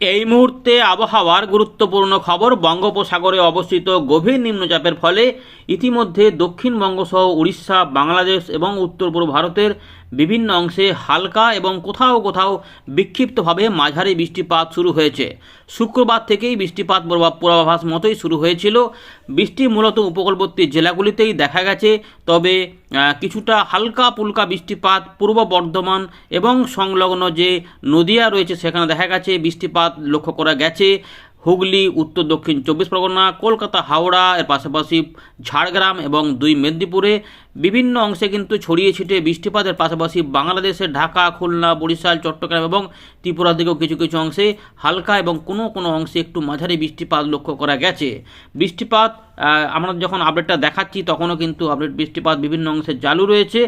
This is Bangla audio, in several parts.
এই মুহূর্তে আবহাওয়ার গুরুত্বপূর্ণ খবর বঙ্গোপসাগরে অবস্থিত গভীর নিম্নচাপের ফলে ইতিমধ্যে দক্ষিণবঙ্গ সহ উড়িষ্যা, বাংলাদেশ এবং উত্তর পূর্ব ভারতের বিভিন্ন অংশে হালকা এবং কোথাও কোথাও বিক্ষিপ্তভাবে মাঝারি বৃষ্টিপাত শুরু হয়েছে। শুক্রবার থেকেই বৃষ্টিপাত পূর্বা- পূর্বাভাস মতোই শুরু হয়েছিল। বৃষ্টি মূলত উপকূলবর্তী জেলাগুলিতেই দেখা গেছে, তবে কিছুটা হালকা পুলকা বৃষ্টিপাত পূর্ব বর্ধমান এবং সংলগ্ন যে নদিয়া রয়েছে সেখানে দেখা গেছে বৃষ্টিপাত লক্ষ্য করা গেছে। হুগলি, উত্তর, দক্ষিণ চব্বিশ পরগনা, কলকাতা, হাওড়া, এর পাশাপাশি ঝাড়গ্রাম এবং দুই মেদিনীপুরে বিভিন্ন অংশে কিন্তু ছড়িয়ে ছিটিয়ে বৃষ্টিপাতের পাশাপাশি বাংলাদেশের ঢাকা, খুলনা, বরিশাল, চট্টগ্রাম এবং ত্রিপুরা দিকেও কিছু কিছু অংশে হালকা এবং কোনো কোনো অংশে একটু মাঝারি বৃষ্টিপাত লক্ষ্য করা গেছে। বৃষ্টিপাত আমরা যখন আপডেটটা দেখাচ্ছি তখনও কিন্তু আপডেট বৃষ্টিপাত বিভিন্ন অংশে চালু রয়েছে।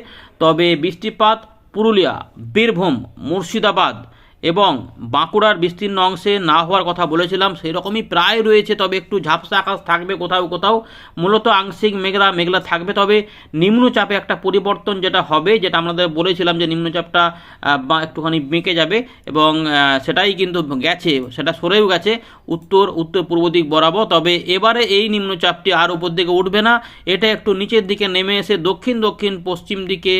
তবে বৃষ্টিপাত পুরুলিয়া, বীরভূম, মুর্শিদাবাদ এবং বাঁকুড়ার বিস্তীর্ণ অংশে না হওয়ার কথা বলেছিলাম সেই রকমই প্রায় রয়েছে, তবে একটু ঝাপসা আকাশ থাকবে কোথাও কোথাও। মূলত আংশিক মেঘলা মেঘলা থাকবে, তবে নিম্নচাপে একটা পরিবর্তন যেটা হবে, যেটা আমাদের বলেছিলাম যে নিম্নচাপটা একটুখানি বেঁকে যাবে এবং সেটাই কিন্তু গেছে, সেটা সরেও গেছে উত্তর উত্তর পূর্ব দিক বরাবর। তবে এবারে এই নিম্নচাপটি আর উপর দিকে উঠবে না, এটা একটু নিচের দিকে নেমে এসে দক্ষিণ দক্ষিণ পশ্চিম দিকে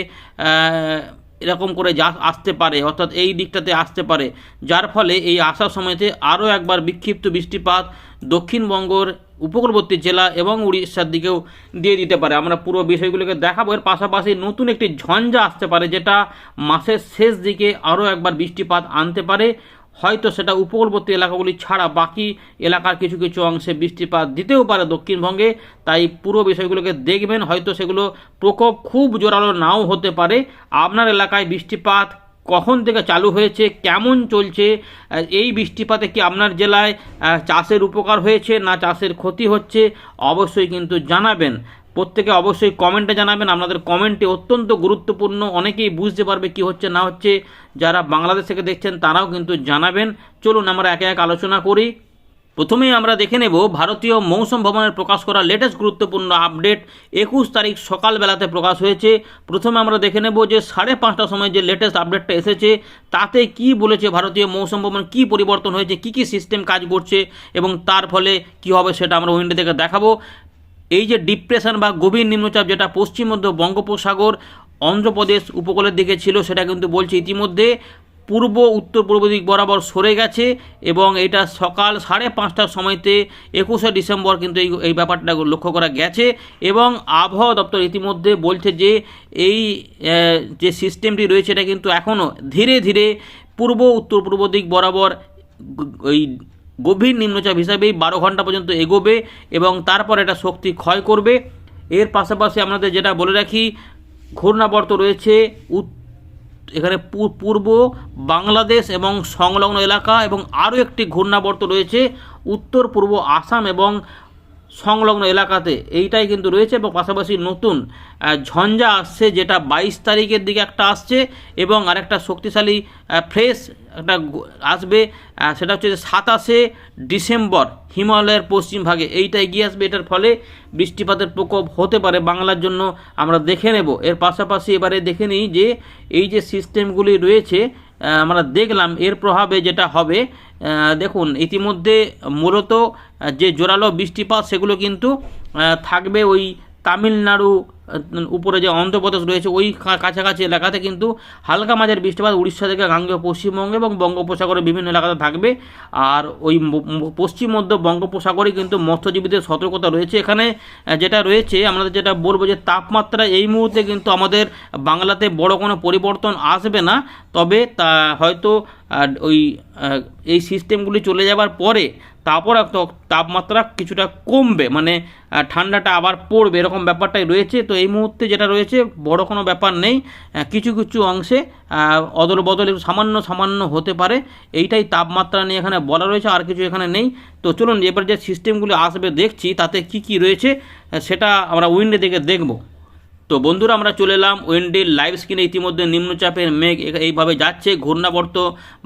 এরকম করে যা আসতে পারে, অর্থাৎ এই দিকটাতে আসতে পারে। যার ফলে এই আসার সময়তে আরও একবার বিক্ষিপ্ত বৃষ্টিপাত দক্ষিণবঙ্গর উপকূলবর্তী জেলা এবং উড়িষ্যার দিকেও দিয়ে দিতে পারে। আমরা পুরো বিষয়গুলোকে দেখাবো। এর পাশাপাশি নতুন একটি ঝঞ্ঝা আসতে পারে, যেটা মাসের শেষ দিকে আরও একবার বৃষ্টিপাত আনতে পারে। হয়তো সেটা উপকূলবর্তী এলাকাগুলি ছাড়া বাকি এলাকার কিছু কিছু অংশে বৃষ্টিপাত দিতেও পারে দক্ষিণবঙ্গে। তাই পুরো বিষয়গুলোকে দেখবেন, হয়তো সেগুলো প্রকোপ খুব জোরালো নাও হতে পারে। আপনার এলাকায় বৃষ্টিপাত কখন থেকে চালু হয়েছে, কেমন চলছে এই বৃষ্টিপাতে কি আপনার জেলায় চাষের উপকার হয়েছে না চাষের ক্ষতি হচ্ছে, অবশ্যই কিন্তু জানাবেন। প্রত্যেকে অবশ্যই কমেন্টে জানাবেন। আপনাদের কমেন্টে অত্যন্ত গুরুত্বপূর্ণ। অনেকেই বুঝতে পারবে কি হচ্ছে, না হচ্ছে। যারা বাংলাদেশ থেকে দেখছেন, তারাও কিন্তু জানাবেন। চলুন আমরা একে এক আলোচনা করি। প্রথমেই আমরা দেখে নেব, ভারতীয় মৌসুম ভবনের প্রকাশ করা লেটেস্ট গুরুত্বপূর্ণ আপডেট একুশ তারিখ সকালবেলাতে প্রকাশ হয়েছে। প্রথমে আমরা দেখে নেব যে সাড়ে পাঁচটার সময় যে লেটেস্ট আপডেটটা এসেছে, তাতে কি বলেছে ভারতীয় মৌসুম ভবন, কি পরিবর্তন হয়েছে, কি কি সিস্টেম কাজ করছে এবং তার ফলে কি হবে সেটা আমরা উইন্ডো থেকে দেখাবো। এই যে ডিপ্রেশন বা গভীর নিম্নচাপ যেটা পশ্চিম মধ্য বঙ্গোপসাগর, অন্ধ্রপ্রদেশ উপকূলের দিকে ছিল, সেটা কিন্তু বলছে ইতিমধ্যে পূর্ব, উত্তর পূর্ব দিক বরাবর সরে গেছে এবং এটা সকাল সাড়ে পাঁচটার সময়তে একুশে ডিসেম্বর কিন্তু এই এই ব্যাপারটা লক্ষ্য করা গেছে এবং আবহাওয়া দপ্তর ইতিমধ্যে বলছে যে এই যে সিস্টেমটি রয়েছে এটা কিন্তু এখনও ধীরে ধীরে পূর্ব, উত্তর পূর্ব দিক বরাবর ওই গভীর নিম্নচাপ হিসাবেই বারো ঘণ্টা পর্যন্ত এগোবে এবং তারপর এটা শক্তি ক্ষয় করবে। এর পাশাপাশি আপনাদের যেটা বলে রাখি, ঘূর্ণাবর্ত রয়েছে এখানে পূর্ব বাংলাদেশ এবং সংলগ্ন এলাকা এবং আরও একটি ঘূর্ণাবর্ত রয়েছে উত্তর, পূর্ব আসাম এবং সংলগ্ন এলাকাতে। এইটাই কিন্তু রয়েছে এবং পাশাপাশি নতুন ঝঞ্ঝা আসছে যেটা বাইশ তারিখের দিকে একটা আসছে এবং আরেকটা শক্তিশালী ফ্রেশ একটা আসবে সেটা হচ্ছে যে সাতাশে ডিসেম্বর হিমালয়ের পশ্চিম ভাগে। এইটা এগিয়ে আসবে, এটার ফলে বৃষ্টিপাতের প্রকোপ হতে পারে। বাংলার জন্য আমরা দেখে নেব। এর পাশাপাশি এবারে দেখে নিই যে এই যে সিস্টেমগুলি রয়েছে আমরা দেখলাম এর প্রভাবে যেটা হবে দেখুন, ইতিমধ্যে মূলত যে জোরালো বৃষ্টিপাত, সেগুলো কিন্তু থাকবে ওই তামিলনাড়ু উপরে যে অন্ধ্রপ্রদেশ রয়েছে, ওই কাছাকাছি এলাকাতে কিন্তু হালকা মাঝের বৃষ্টিপাত উড়িষ্যা থেকে গাঙ্গেয় পশ্চিমবঙ্গে এবং বঙ্গোপসাগরের বিভিন্ন এলাকাতে থাকবে। আর ওই পশ্চিম মধ্য বঙ্গোপসাগরে কিন্তু মৎস্যজীবীদের সতর্কতা রয়েছে। এখানে যেটা রয়েছে আমাদের যেটা বলব যে তাপমাত্রা এই মুহূর্তে কিন্তু আমাদের বাংলাতে বড় কোনো পরিবর্তন আসবে না। তবে তা হয়তো আহ, ওই এই সিস্টেমগুলি চলে যাবার পরে তারপর তাপমাত্রা কিছুটা কমবে। মানে ঠান্ডাটা আবার পড়বে এরকম ব্যাপারটাই রয়েছে। তো এই মুহূর্তে যেটা রয়েছে বড় কোনো ব্যাপার নেই। কিছু কিছু অংশে অদল বদল সামান্য সামান্য হতে পারে। এইটাই তাপমাত্রা নিয়ে এখানে বলা রয়েছে আর কিছু এখানে নেই। তো চলুন এবার যে সিস্টেমগুলি আসবে দেখছি তাতে কি কি রয়েছে সেটা আমরা উইন্ডে থেকে দেখব। তো বন্ধুরা, আমরা চলে এলাম ওয়েন্ডির লাইভ স্ক্রিনে। ইতিমধ্যে নিম্নচাপের মেঘ এইভাবে যাচ্ছে। ঘূর্ণাবর্ত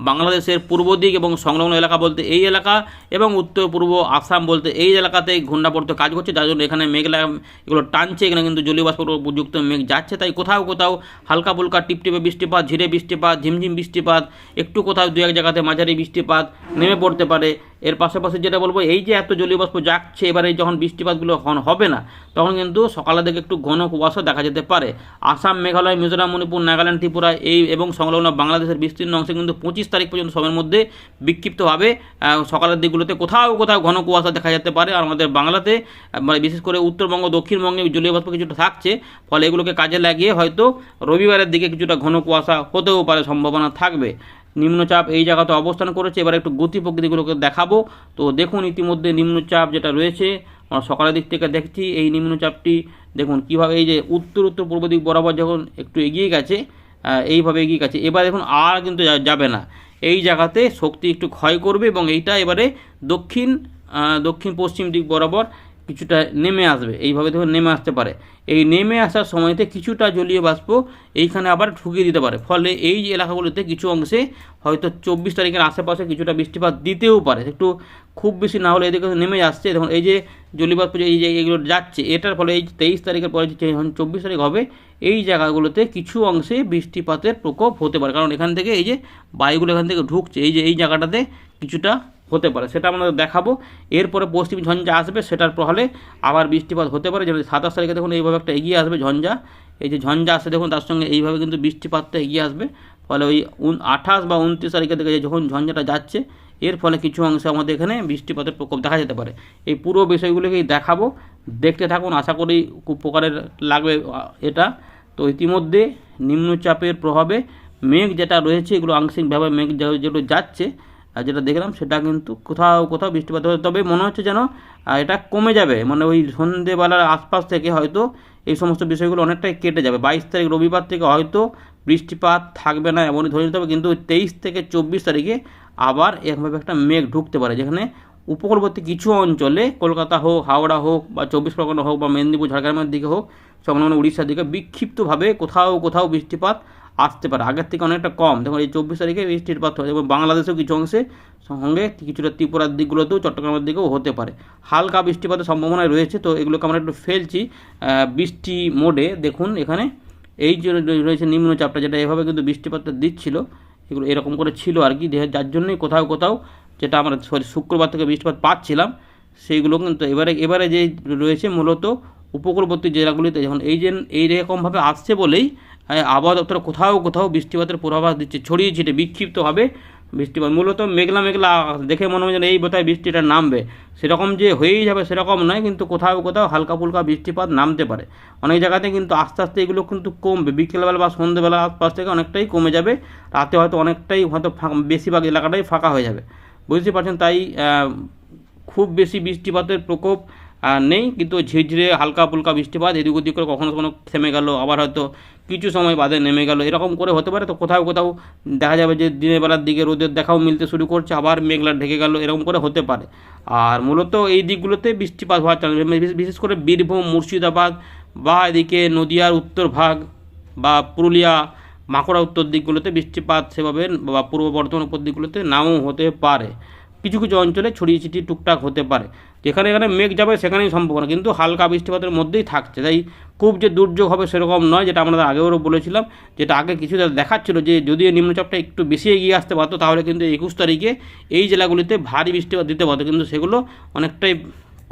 বাংলাদেশের পূর্ব দিক এবং সংলগ্ন এলাকা বলতে এই এলাকা এবং উত্তর, পূর্ব আসাম বলতে এই এলাকাতেই ঘূর্ণাবর্ত কাজ করছে। যার জন্য এখানে মেঘলা এগুলো টানছে। এখানে কিন্তু জলীয় বাষ্প যুক্ত মেঘ যাচ্ছে। তাই কোথাও কোথাও হালকা ফুলকা টিপটিপে বৃষ্টিপাত, ঝিরে বৃষ্টিপাত, ঝিমঝিম বৃষ্টিপাত, একটু কোথাও দু এক জায়গাতে মাঝারি বৃষ্টিপাত নেমে পড়তে পারে। এর পাশাপাশি যেটা বলব, এই যে এত জলীয় বাষ্প যাচ্ছে, এবারে যখন বৃষ্টিপাতগুলো হবে না, তখন কিন্তু সকালের দিকে একটু ঘন কুয়াশা দেখা যেতে পারে। আসাম, মেঘালয়, মিজোরাম, মণিপুর, নাগাল্যান্ড, ত্রিপুরা এই এবং সংলগ্ন বাংলাদেশের বিস্তীর্ণ অংশে কিন্তু পঁচিশ তারিখ পর্যন্ত সময়ের মধ্যে বিক্ষিপ্তভাবে সকালের দিকগুলোতে কোথাও কোথাও ঘন কুয়াশা দেখা যেতে পারে। আর আমাদের বাংলাতে মানে বিশেষ করে উত্তরবঙ্গ, দক্ষিণবঙ্গে জলীয় বাষ্প কিছুটা থাকছে, ফলে এগুলোকে কাজে লাগিয়ে হয়তো রবিবারের দিকে কিছুটা ঘন কুয়াশা হতেও পারে, সম্ভাবনা থাকবে। নিম্নচাপ এই জায়গাতে অবস্থান করেছে। এবার একটু গতি প্রকৃতিগুলোকে দেখাবো। তো দেখুন ইতিমধ্যে নিম্নচাপ যেটা রয়েছে আমরা সকালের দিক থেকে দেখছি এই নিম্নচাপটি। দেখুন, কীভাবে এই যে উত্তর উত্তর, পূর্ব দিক বরাবর যখন একটু এগিয়ে গেছে এইভাবে এগিয়ে গেছে। এবার দেখুন, আর কিন্তু যাবে না। এই জায়গাতে শক্তি একটু ক্ষয় করবে এবং এইটা এবারে দক্ষিণ দক্ষিণ পশ্চিম দিক বরাবর কিছুটা নেমে আসবে, এইভাবে দেখুন নেমে আসতে পারে। এই নেমে আসার সময়তে কিছুটা জলীয় বাষ্প এইখানে আবার ঢুকিয়ে দিতে পারে, ফলে এই যে এলাকাগুলোতে কিছু অংশে হয়তো চব্বিশ তারিখের আশেপাশে কিছুটা বৃষ্টিপাত দিতেও পারে। একটু খুব বেশি না হলে এদিকে নেমে আসছে, দেখুন এই যে জলীয় বাষ্প যে এই যে এগুলো যাচ্ছে, এটার ফলে এই তেইশ তারিখের পরে যে চব্বিশ তারিখ হবে, এই জায়গাগুলোতে কিছু অংশে বৃষ্টিপাতের প্রকোপ হতে পারে। কারণ এখান থেকে এই যে বায়ুগুলো এখান থেকে ঢুকছে, এই যে এই জায়গাটাতে কিছুটা হতে পারে। সেটা আমরা দেখাবো। এরপরে পশ্চিম ঝঞ্ঝা আসবে, সেটার প্রহলে আবার বৃষ্টিপাত হতে পারে। যেমন সাতাশ তারিখে দেখুন এইভাবে একটা এগিয়ে আসবে ঝঞ্ঝা। এই যে ঝঞ্ঝা আসে দেখুন, তার সঙ্গে এইভাবে কিন্তু বৃষ্টিপাতটা এগিয়ে আসবে। ফলে ওই আঠাশ বা উনত্রিশ তারিখে থেকে যখন ঝঞ্ঝাটা যাচ্ছে, এর ফলে কিছু অংশে আমাদের এখানে বৃষ্টিপাতের প্রকোপ দেখা যেতে পারে। এই পুরো বিষয়গুলোকেই দেখাবো। দেখতে থাকুন, আশা করি উপকারের লাগবে এটা। তো ইতিমধ্যে নিম্নচাপের প্রভাবে মেঘ যেটা রয়েছে, এগুলো আংশিকভাবে মেঘ যেগুলো যাচ্ছে আর যেটা দেখলাম সেটা কিন্তু কোথাও কোথাও বৃষ্টিপাত হবে তবে মনে হচ্ছে যেন এটা কমে যাবে। মানে ওই সন্ধেবেলার আশপাশ থেকে হয়তো এই সমস্ত বিষয়গুলো অনেকটাই কেটে যাবে। বাইশ তারিখ রবিবার থেকে হয়তো বৃষ্টিপাত থাকবে না এমনই ধরে নিতে হবে। কিন্তু তেইশ থেকে চব্বিশ তারিখে আবার এরকমভাবে একটা মেঘ ঢুকতে পারে, যেখানে উপকূলবর্তী কিছু অঞ্চলে, কলকাতা হোক, হাওড়া হোক, বা চব্বিশ পরগনা হোক, বা মেদিনীপুর, ঝাড়গ্রামের দিকে হোক সংলগ্ন উড়িষ্যার দিকে বিক্ষিপ্তভাবে কোথাও কোথাও বৃষ্টিপাত আসতে পারে। আগের থেকে অনেকটা কম। দেখুন, এই চব্বিশ তারিখে বৃষ্টিপাত হয় এবং বাংলাদেশেও কিছু অংশে সঙ্গে কিছুটা ত্রিপুরার দিকগুলোতেও, চট্টগ্রামের দিকেও হতে পারে। হালকা বৃষ্টিপাতের সম্ভাবনা রয়েছে। তো এগুলোকে আমরা একটু ফেলছি বৃষ্টি মোডে। দেখুন, এখানে এই যে রয়েছে নিম্নচাপটা, যেটা এভাবে কিন্তু বৃষ্টিপাতটা দিচ্ছিল, এগুলো এরকম করে ছিল আর কি। যার জন্যই কোথাও কোথাও যেটা আমরা সরি, শুক্রবার থেকে বৃষ্টিপাত পাচ্ছিলাম, সেইগুলো কিন্তু এবারে এবারে যে রয়েছে, মূলত উপকূলবর্তী জেলাগুলিতে যখন এই যে, এই রকমভাবে আসছে বলেই আবহাওয়া দপ্তর কোথাও কোথাও বৃষ্টিপাতের পূর্বাভাস দিচ্ছে, ছড়িয়ে ছিটে বিক্ষিপ্তভাবে বৃষ্টিপাত। মূলত মেঘলা মেঘলা দেখে মনে হয় যেন এই বোধহয় বৃষ্টিটা নামবে। সেরকম যে হয়েই যাবে সেরকম নয়, কিন্তু কোথাও কোথাও হালকা ফুলকা বৃষ্টিপাত নামতে পারে। অনেক জায়গাতে কিন্তু আস্তে আস্তে এগুলো কিন্তু কমবে। বিকেলবেলা বা সন্ধ্যেবেলা আশপাশ থেকে অনেকটাই কমে যাবে। রাতে হয়তো অনেকটাই হয়তো বেশিরভাগ এলাকাটাই ফাঁকা হয়ে যাবে। বুঝতে পারছেন? তাই খুব বেশি বৃষ্টিপাতের প্রকোপ নেই, কিন্তু ঝিরঝিরে হালকা ফুলকা বৃষ্টিপাত এদিক ওদিক করে কখনো কখনো থেমে গেল, আবার হয়তো কিছু সময় বাদে নেমে গেল। এরকম করে হতে পারে তো কোথাও কোথাও দেখা যাবে যে দিনের বেলার দিকে রোদের দেখাও মিলতে শুরু করছে, আবার মেঘলা ঢেকে গেল, এরকম করে হতে পারে। আর মূলত এই দিকগুলোতে বৃষ্টিপাত হওয়ার চান্স বিশেষ- করে বীরভূম, মুর্শিদাবাদ বা এদিকে নদিয়ার উত্তর ভাগ বা পুরুলিয়া বাঁকুড়া উত্তর দিকগুলোতে বৃষ্টিপাত সেভাবে বা পূর্ব বর্ধমান উপর দিকগুলোতে নাও হতে পারে। কিছু কিছু অঞ্চলে ছড়িয়ে ছিটিয়ে টুকটাক হতে পারে। যেখানে এখানে মেঘ যাবে সেখানেই সম্ভব না কিন্তু হালকা বৃষ্টিপাতের মধ্যেই থাকছে। তাই খুব যে দুর্যোগ হবে সেরকম নয়, যেটা আমরা আগেও বলেছিলাম, যেটা আগে কিছু দেখাচ্ছিল যে যদি এই নিম্নচাপটা একটু বেশি এগিয়ে আসতে পারতো, তাহলে কিন্তু একুশ তারিখে এই জেলাগুলিতে ভারী বৃষ্টিপাত দিতে পারতো। কিন্তু সেগুলো অনেকটাই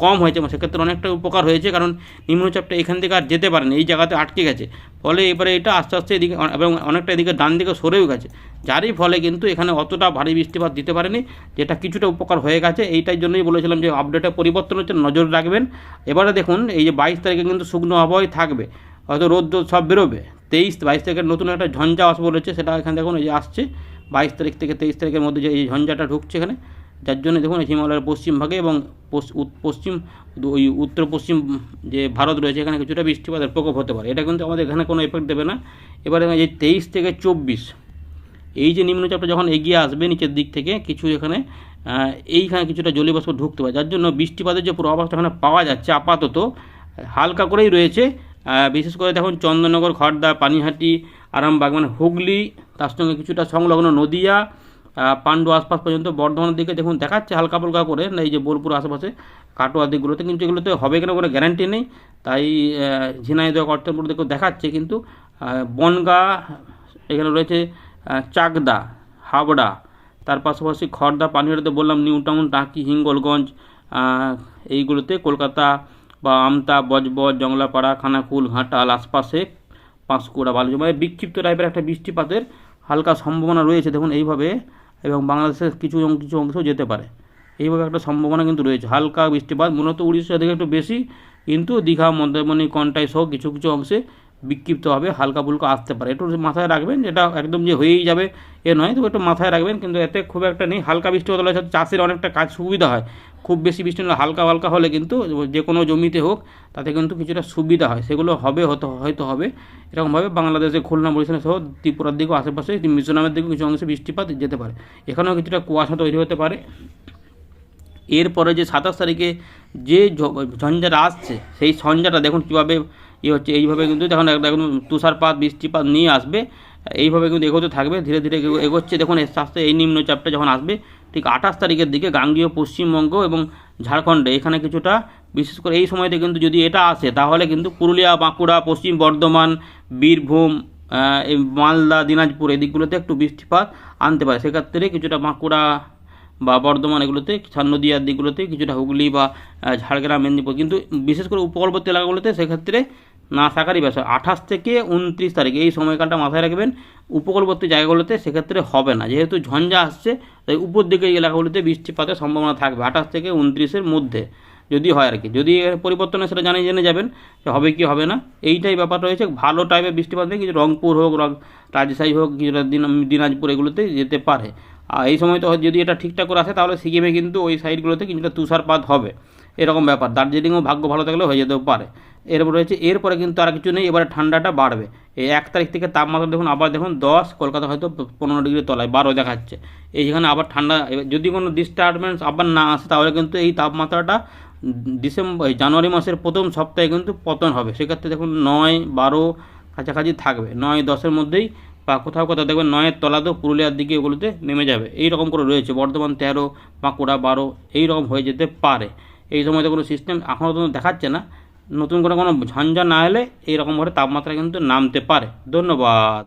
কম হয়েছে, এবং সেক্ষেত্রে অনেকটা উপকার হয়েছে, কারণ নিম্নচাপটা এখান থেকে আর যেতে পারেনি, এই জায়গাতে আটকে গেছে। ফলে এবারে এটা আস্তে আস্তে এদিকে এবং অনেকটা এদিকে ডান দিকে সরেও গেছে। যারই ফলে কিন্তু এখানে অতটা ভারী বৃষ্টিপাত দিতে পারেনি, যেটা কিছুটা উপকার হয়ে গেছে। এইটার জন্যই বলেছিলাম যে আপডেটে পরিবর্তন হচ্ছে, নজর রাখবেন। এবারে দেখুন, এই যে বাইশ তারিখে কিন্তু শুকনো আবহাওয়াই থাকবে, হয়তো রোদ রোদ সব বেরোবে। তেইশ, বাইশ তারিখের নতুন একটা ঝঞ্ঝা আসবে বলেছে, সেটা এখানে দেখুন, এই যে আসছে। বাইশ তারিখ থেকে তেইশ তারিখের মধ্যে যে এই ঝঞ্ঝাটা ঢুকছে এখানে যার জন্য দেখুন হিমালয়ের পশ্চিম ভাগে এবং পশ্চিম, ওই উত্তর পশ্চিম যে ভারত রয়েছে, এখানে কিছুটা বৃষ্টিপাতের প্রকোপ হতে পারে। এটা কিন্তু আমাদের এখানে কোনো এফেক্ট দেবে না। এবারে এই তেইশ থেকে চব্বিশ, এই যে নিম্নচাপটা যখন এগিয়ে আসবে নিচের দিক থেকে, কিছু এখানে এইখানে কিছুটা জলীয়বাষ্প ঢুকতে পারে। যার জন্য বৃষ্টিপাতের যে পূর্বাভাসটা এখানে পাওয়া যাচ্ছে আপাতত, হালকা করেই রয়েছে। বিশেষ করে দেখুন চন্দননগর খড়দা পানিহাটি, আরামবাগ মানে হুগলি, তার সঙ্গে কিছুটা সংলগ্ন নদিয়া পাণ্ডু আশপাশ পর্যন্ত বর্ধমানের দিকে দেখুন দেখাচ্ছে হালকা ফুলকা করে এই যে বোলপুর আশেপাশে, কাটোয়া দিকগুলোতে, কিন্তু এগুলোতে হবে কিনা কোনো গ্যারান্টি নেই, তাই ঝিনাইদহ কর্তনপুর দিকেও দেখাচ্ছে, কিন্তু বনগা, এখানে রয়েছে চাকদা হাবড়া তার পাশাপাশি খড়দা পানিহাটিতে বললাম নিউ টাউন টাকি হিঙ্গলগঞ্জ এইগুলোতে কলকাতা বা আমতা, বজবজ, জংলাপাড়া, খানাকুল, ঘাটাল, আশপাশে পাঁশকুড়া মানে বিক্ষিপ্ত টাইপের একটা বৃষ্টিপাতের হালকা সম্ভাবনা রয়েছে দেখুন এইভাবে এবং বাংলাদেশের কিছু কিছু অংশ যেতে পারে। এইভাবে একটা সম্ভাবনা কিন্তু রয়েছে। হালকা বৃষ্টিপাত, মূলত উড়িষ্যা থেকে একটু বেশি কিন্তু দীঘা, মন্দারমণি, কন্টাই সহ কিছু কিছু অংশে বিক্ষিপ্তভাবে হালকা ফুলকা আসতে পারে। একটু মাথায় রাখবেন যেটা একদম যে হয়েই যাবে এ নয়, তবু একটু মাথায় রাখবেন কিন্তু এতে খুব একটা নেই। হালকা বৃষ্টি হলে হয়তো চাষের অনেকটা কাজ সুবিধা হয়। খুব বেশি বৃষ্টি হলে হালকা হালকা হলে কিন্তু যে কোনো জমিতে হোক, তাতে কিন্তু কিছুটা সুবিধা হয়। সেগুলো হবে হতো হয়তো হবে। এরকমভাবে বাংলাদেশে খুলনা, বরিশাল সহ ত্রিপুরার দিকেও আশেপাশে মিজোরামের দিকেও কিছু অংশে বৃষ্টিপাত যেতে পারে। এখানেও কিছুটা কুয়াশা তৈরি হতে পারে। এরপরে যে সাতাশ তারিখে যে ঝঞ্ঝাটা আসছে, সেই ঝঞ্ঝাটা দেখুন কীভাবে ইয়ে হচ্ছে, এইভাবে কিন্তু দেখুন একদম তুষারপাত, বৃষ্টিপাত নিয়ে আসবে। এইভাবে কিন্তু এগোতে থাকবে, ধীরে ধীরে এগোচ্ছে। দেখুন আস্তে এই নিম্নচাপটা যখন আসবে ঠিক আঠাশ তারিখের দিকে গাঙ্গীয় পশ্চিমবঙ্গ এবং ঝাড়খণ্ডে। এখানে কিছুটা, বিশেষ করে এই সময়তে কিন্তু যদি এটা আসে, তাহলে কিন্তু পুরুলিয়া, বাঁকুড়া, পশ্চিম বর্ধমান, বীরভূম মালদা, দিনাজপুর এই দিকগুলোতে একটু বৃষ্টিপাত আনতে পারে। সেক্ষেত্রে কিছুটা বাঁকুড়া বা বর্ধমান এগুলোতে নদীয়ার দিকগুলোতে কিছুটা হুগলি বা ঝাড়গ্রাম, মেদিনীপুর। কিন্তু বিশেষ করে উপকূলবর্তী এলাকাগুলোতে সেক্ষেত্রে না থাকারই বিষয়। আঠাশ থেকে উনত্রিশ তারিখ, এই সময়কালটা মাথায় রাখবেন, উপকূলবর্তী জায়গাগুলোতে সেক্ষেত্রে হবে না। যেহেতু ঝঞ্ঝা আসছে, তাই উপর দিকে এলাকাগুলোতে বৃষ্টিপাতের সম্ভাবনা থাকবে, আঠাশ থেকে উনত্রিশের মধ্যে যদি হয় আর কি। যদি পরিবর্তন সেটা জানিয়ে জেনে যাবেন যে হবে কি, হবে না। এইটাই ব্যাপার রয়েছে, ভালো টাইপের বৃষ্টিপাত নেই, কিছু রংপুর হোক, রং রাজশাহী হোক, কিছুটা দিন- দিনাজপুর এগুলোতে যেতে পারে। আর এই সময় তো যদি এটা ঠিকঠাক করে আসে, তাহলে সিকিমে কিন্তু ওই সাইডগুলোতে কিছুটা তুষারপাত হবে। এরকম ব্যাপার। দার্জিলিংও ভাগ্য ভালো থাকলে হয়ে যেতেও পারে। এরপর রয়েছে, এরপরে কিন্তু আর কিছু নেই, এবারে ঠান্ডাটা বাড়বে। এই এক তারিখ থেকে তাপমাত্রা দেখুন, আবার দেখুন, দশ, কলকাতা হয়তো পনেরো ডিগ্রি তলায়, বারো দেখাচ্ছে। এই যেখানে আবার ঠান্ডা যদি কোনো ডিস্টারবেন্স আবার না আসে, তাহলে কিন্তু এই তাপমাত্রাটা ডিসেম্বর জানুয়ারি মাসের প্রথম সপ্তাহে কিন্তু পতন হবে। সেক্ষেত্রে দেখুন, নয়, বারো কাছাকাছি থাকবে। নয়, দশের মধ্যেই বা কোথাও কোথাও দেখবেন, নয়ের তলাতেও পুরুলিয়ার দিকে ওগুলোতে নেমে যাবে। এই রকম করে রয়েছে। বর্ধমান তেরো, বাঁকুড়া বারো এই রকম হয়ে যেতে পারে। এই সময় তো কোনো সিস্টেম এখনও তো দেখাচ্ছে না। নতুন করে কোনো ঝঞ্ঝা না এলে এইরকমভাবে তাপমাত্রা কিন্তু নামতে পারে। ধন্যবাদ।